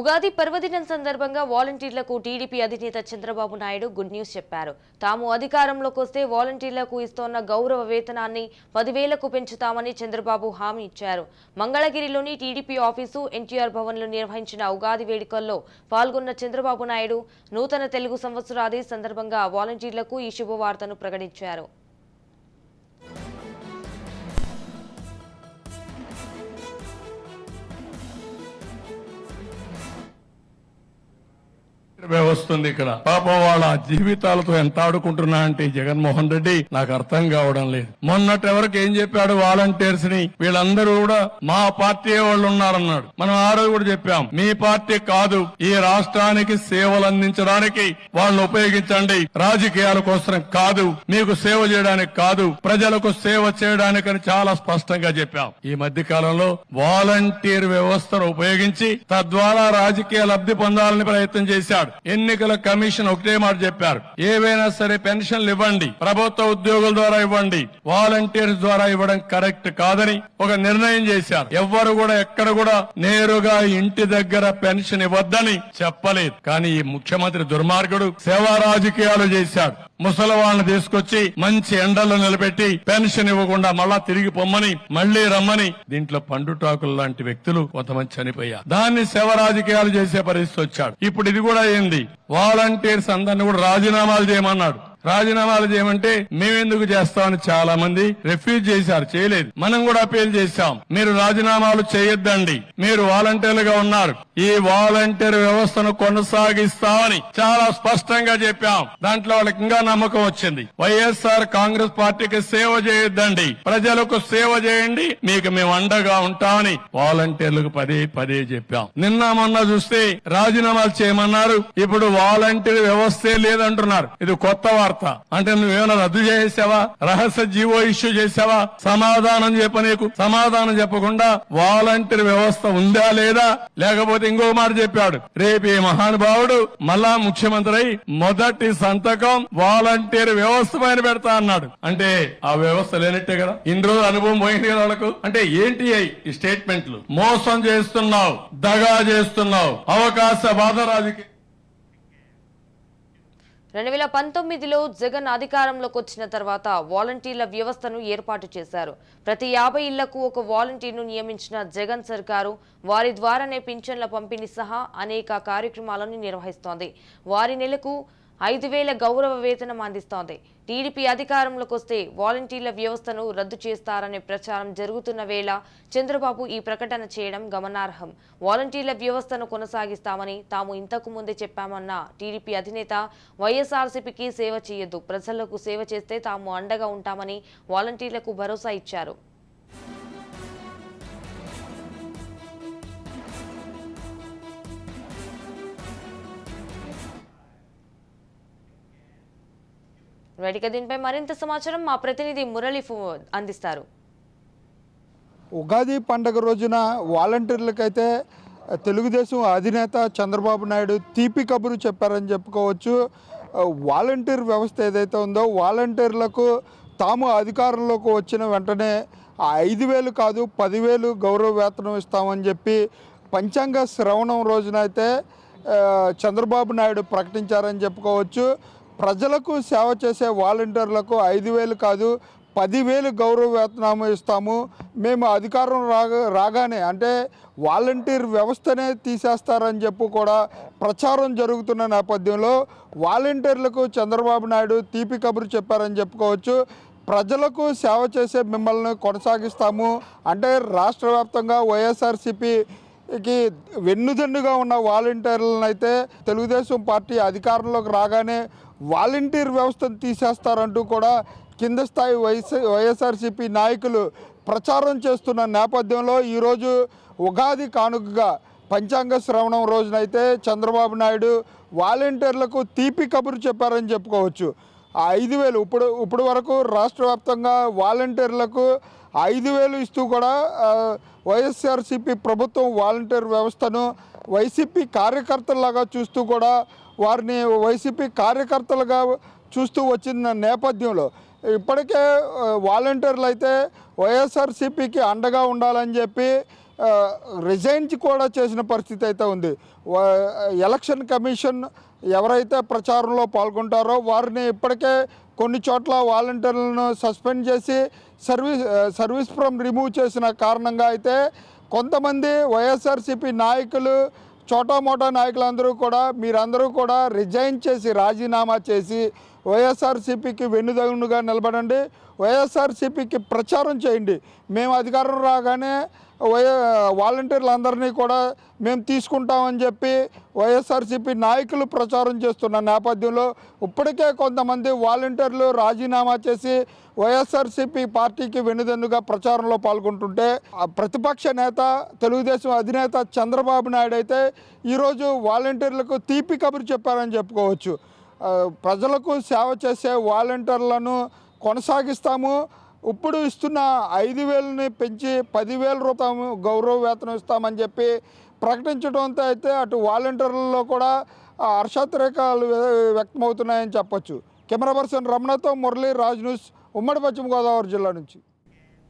ఉగాది పర్వదినం సందర్భంగా వాలంటీర్లకు టీడీపీ అధినేత చంద్రబాబు నాయుడు గుడ్ న్యూస్ చెప్పారు. తాము అధికారంలోకి వస్తే వాలంటీర్లకు ఇస్తోన్న గౌరవ వేతనాన్ని పదివేలకు పెంచుతామని చంద్రబాబు హామీ ఇచ్చారు. మంగళగిరిలోని టీడీపీ ఆఫీసు ఎన్టీఆర్ భవన్లో నిర్వహించిన ఉగాది వేడుకల్లో పాల్గొన్న చంద్రబాబు నాయుడు నూతన తెలుగు సంవత్సరాది సందర్భంగా వాలంటీర్లకు ఈ శుభవార్తను ప్రకటించారు. వస్తుంది ఇక్కడ. పాపం వాళ్ళ జీవితాలతో ఎంత ఆడుకుంటున్నా అంటే జగన్మోహన్ రెడ్డి నాకు అర్థం కావడం లేదు. మొన్నటి వరకు ఏం చెప్పాడు వాలంటీర్స్ని? వీళ్ళందరూ కూడా మా పార్టీ వాళ్ళు ఉన్నారన్నాడు. మనం ఆ రోజు కూడా చెప్పాం మీ పార్టీ కాదు ఈ రాష్ట్రానికి సేవలు అందించడానికి వాళ్ళని ఉపయోగించండి. రాజకీయాల కోసం కాదు మీకు సేవ చేయడానికి కాదు ప్రజలకు సేవ చేయడానికని చాలా స్పష్టంగా చెప్పాం. ఈ మధ్య కాలంలో వాలంటీర్ వ్యవస్థను ఉపయోగించి తద్వారా రాజకీయ లబ్ధి పొందాలని ప్రయత్నం చేశాడు. ఎన్నికల కమిషన్ ఒకటే మాట చెప్పారు. ఏవైనా సరే పెన్షన్లు ఇవ్వండి. ప్రభుత్వ ఉద్యోగుల ద్వారా ఇవ్వండి. వాలంటీర్స్ ద్వారా ఇవ్వడం కరెక్ట్ కాదని ఒక నిర్ణయం చేశారు. ఎవ్వరు కూడా ఎక్కడ కూడా నేరుగా ఇంటి దగ్గర పెన్షన్ ఇవ్వద్దని చెప్పలేదు. కానీ ఈ ముఖ్యమంత్రి దుర్మార్గుడు సేవా రాజకీయాలు చేశాడు. ముసలి వాళ్ళని తీసుకొచ్చి మంచి ఎండల్లో నిలబెట్టి పెన్షన్ ఇవ్వకుండా మళ్ళా తిరిగి పొమ్మని మళ్ళీ రమ్మని దీంట్లో పండుటాకులు లాంటి వ్యక్తులు కొంతమంది చనిపోయారు. దాన్ని సేవ రాజకీయాలు చేసే పరిస్థితి వచ్చాడు. ఇప్పుడు ఇది కూడా అయింది. వాలంటీర్స్ అందరిని కూడా రాజీనామాలు చేయమన్నాడు. రాజీనామాలు చేయమంటే మేమెందుకు చేస్తామని చాలా మంది రిఫ్యూజ్ చేశారు చేయలేదు. మనం కూడా అపీల్ చేశాం. మీరు రాజీనామాలు చేయొద్దండి. మీరు వాలంటీర్లుగా ఉన్నారు. ఈ వాలంటీర్ వ్యవస్థను కొనసాగిస్తామని చాలా స్పష్టంగా చెప్పాం. దాంట్లో వాళ్ళకి ఇంకా నమ్మకం వచ్చింది. వైఎస్ఆర్ కాంగ్రెస్ పార్టీకి సేవ చేయొద్దండి. ప్రజలకు సేవ చేయండి. మీకు మేము అండగా ఉంటామని వాలంటీర్లకు పదే పదే చెప్పాం. నిన్న మొన్న చూస్తే రాజీనామాలు చేయమన్నారు. ఇప్పుడు వాలంటీర్ వ్యవస్థే లేదంటున్నారు. ఇది కొత్త వార్త. అంటే నువ్వేమైనా రద్దు చేసావా రహస్య జీవో ఇష్యూ చేసావా? సమాధానం చెప్ప నీకు. సమాధానం చెప్పకుండా వాలంటీర్ వ్యవస్థ ఉందా లేదా? లేకపోతే ఇంకో మాట చెప్పాడు. రేపు ఈ మహానుభావుడు మళ్ళా ముఖ్యమంత్రి అయి మొదటి సంతకం వాలంటీర్ వ్యవస్థ పైన పెడతా అన్నాడు. అంటే ఆ వ్యవస్థ లేనట్టే కదా? ఇన్ని రోజులు అనుభవం పోయింది కదా వాళ్ళకు? అంటే ఏంటి ఈ స్టేట్మెంట్లు? మోసం చేస్తున్నావు దగా చేస్తున్నావు అవకాశ బాధ రాజకీయ రెండు వేల పంతొమ్మిదిలో జగన్ అధికారంలోకి వచ్చిన తర్వాత వాలంటీర్ల వ్యవస్థను ఏర్పాటు చేశారు. ప్రతి యాభై ఇళ్ళకు ఒక వాలంటీర్ను నియమించిన జగన్ సర్కారు వారి ద్వారానే పింఛన్ల పంపిణీ సహా అనేక కార్యక్రమాలను నిర్వహిస్తోంది. వారి నెలకు ఐదు వేల గౌరవ వేతనం అందిస్తోంది. టీడీపీ అధికారంలోకి వస్తే వాలంటీర్ల వ్యవస్థను రద్దు చేస్తారనే ప్రచారం జరుగుతున్న వేళ చంద్రబాబు ఈ ప్రకటన చేయడం గమనార్హం. వాలంటీర్ల వ్యవస్థను కొనసాగిస్తామని తాము ఇంతకు ముందే చెప్పామన్న టీడీపీ అధినేత వైఎస్ఆర్సీపీకి సేవ చేయొద్దు. ప్రజలకు సేవ చేస్తే తాము అండగా ఉంటామని వాలంటీర్లకు భరోసా ఇచ్చారు. వేదిక దీనిపై మరింత సమాచారం మా ప్రతినిధి మురళి అందిస్తారు. ఉగాది పండగ రోజున వాలంటీర్లకైతే తెలుగుదేశం అధినేత చంద్రబాబు నాయుడు తీపి కబురు చెప్పారని చెప్పుకోవచ్చు. వాలంటీర్ వ్యవస్థ ఏదైతే ఉందో వాలంటీర్లకు తాము అధికారంలోకి వచ్చిన వెంటనే ఐదు వేలు కాదు పదివేలు గౌరవ వేతనం ఇస్తామని చెప్పి పంచాంగ శ్రవణం రోజున అయితే చంద్రబాబు నాయుడు ప్రకటించారని చెప్పుకోవచ్చు. ప్రజలకు సేవ చేసే వాలంటీర్లకు ఐదు వేలు కాదు పదివేలు గౌరవ వేతనాము ఇస్తాము. మేము అధికారం రాగా రాగానే అంటే వాలంటీర్ వ్యవస్థనే తీసేస్తారని చెప్పి కూడా ప్రచారం జరుగుతున్న నేపథ్యంలో వాలంటీర్లకు చంద్రబాబు నాయుడు తీపి కబురు చెప్పారని చెప్పుకోవచ్చు. ప్రజలకు సేవ చేసే మిమ్మల్ని కొనసాగిస్తాము. అంటే రాష్ట్ర వ్యాప్తంగా వైఎస్ఆర్సిపి కి వెన్నుదన్నుగా ఉన్న వాలంటీర్లను అయితే తెలుగుదేశం పార్టీ అధికారంలోకి రాగానే వాలంటీర్ వ్యవస్థను తీసేస్తారంటూ కూడా కింద స్థాయి వైఎస్ వైఎస్ఆర్సీపీ నాయకులు ప్రచారం చేస్తున్న నేపథ్యంలో ఈరోజు ఉగాది కానుకగా పంచాంగ శ్రవణం రోజునైతే చంద్రబాబు నాయుడు వాలంటీర్లకు తీపి కబురు చెప్పారని చెప్పుకోవచ్చు. ఆ ఐదు వేలు. ఇప్పుడు ఇప్పుడు వరకు రాష్ట్ర వ్యాప్తంగా వాలంటీర్లకు ఐదు వేలు ఇస్తూ కూడా వైఎస్ఆర్సీపీ ప్రభుత్వం వాలంటీర్ వ్యవస్థను వైసీపీ కార్యకర్తలాగా చూస్తూ కూడా వారిని వైసీపీ కార్యకర్తలుగా చూస్తూ వచ్చిన నేపథ్యంలో ఇప్పటికే వాలంటీర్లు అయితే వైఎస్ఆర్సీపీకి అండగా ఉండాలని చెప్పి రిజైన్ కూడా చేసిన పరిస్థితి అయితే ఉంది. ఎలక్షన్ కమిషన్ ఎవరైతే ప్రచారంలో పాల్గొంటారో వారిని ఇప్పటికే కొన్ని చోట్ల వాలంటీర్లను సస్పెండ్ చేసి సర్వీస్ సర్వీస్ ఫ్రమ్ రిమూవ్ చేసిన కారణంగా అయితే కొంతమంది వైఎస్ఆర్సీపీ నాయకులు చోటా మోటా నాయకులందరూ కూడా మీరందరూ కూడా రిజైన్ చేసి రాజీనామా చేసి వైఎస్ఆర్సీపీకి వెన్నుదన్నుగా నిలబడండి వైఎస్ఆర్సీపీకి ప్రచారం చేయండి. మేము అధికారం రాగానే వై వాలంటీర్లందరినీ కూడా మేము తీసుకుంటామని చెప్పి వైఎస్ఆర్సీపీ నాయకులు ప్రచారం చేస్తున్న నేపథ్యంలో ఇప్పటికే కొంతమంది వాలంటీర్లు రాజీనామా చేసి వైఎస్ఆర్సీపీ పార్టీకి వెనుదన్నుగా ప్రచారంలో పాల్గొంటుంటే ఆ ప్రతిపక్ష నేత తెలుగుదేశం అధినేత చంద్రబాబు నాయుడు అయితే ఈరోజు వాలంటీర్లకు తీపి కబురు చెప్పారని చెప్పుకోవచ్చు. ప్రజలకు సేవ చేసే వాలంటీర్లను కొనసాగిస్తాము. ఇప్పుడు ఇస్తున్న ఐదు వేలని పెంచి పదివేల రూపాయలు గౌరవ వేతనం ఇస్తామని చెప్పి ప్రకటించడంతో అయితే అటు వాలంటీర్లలో కూడా ఆ, హర్షాతిరేకాలు వ్యక్తమవుతున్నాయని చెప్పొచ్చు. కెమెరా పర్సన్ రమణతో మురళీ రాజ్ న్యూస్ ఉమ్మడి పశ్చిమ గోదావరి జిల్లా నుంచి.